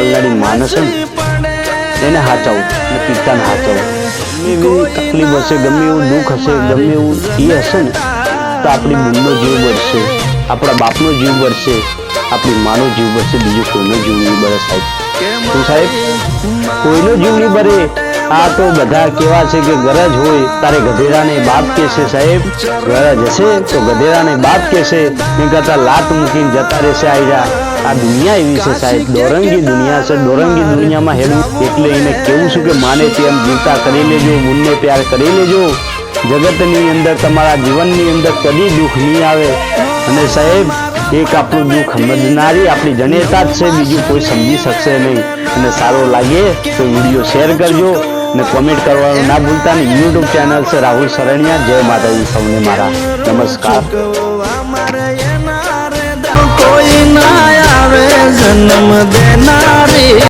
પાલનારી માણસ છે ને એને હાચવું અને પિતાને હાચવું ગમે એવી તકલીફ હશે ગમે એવું દુઃખ હશે ગમે એવું એ હશે ને તો આપણી બુનનો જીવ બળશે આપણા બાપનો જીવ બળશે આપણી માનો જીવ બળશે બીજો કોઈનો જીવ નહીં બળે સાહેબ શું સાહેબ કોઈનો જીવ નહીં બળે આ તો બધા કેવા છે કે ગરજ હોય તારે ગધેડાને બાપ કે છે સાહેબ ગરજ હશે તો ગધેડાને બાપ કે છે એ કરતા લાત મૂકીને જતા રહેશે આયરા આ દુનિયા એવી છે સાહેબ. દોરંગી દુનિયા છે દોરંગી દુનિયામાં હેડવું એટલે એને કેવું છું કે માને તેમ જીવતા કરી લેજો મુન્ને પ્યાર કરી લેજો. જગતની અંદર તમારા જીવનની અંદર કદી દુઃખ નહીં આવે. અને સાહેબ એક આપણું દુઃખ સમજનારી આપણી જનેતા જ છે બીજું કોઈ સમજી શકશે નહીં. અને સારો લાગે તો વીડિયો શેર કરજો અને કોમેન્ટ કરવાનું ના ભૂલતા. ને યુટ્યુબ ચેનલ છે રાહુલ સરણિયા જય માતાજી સૌને મારા. નમસ્કાર. જન્મ દેનારી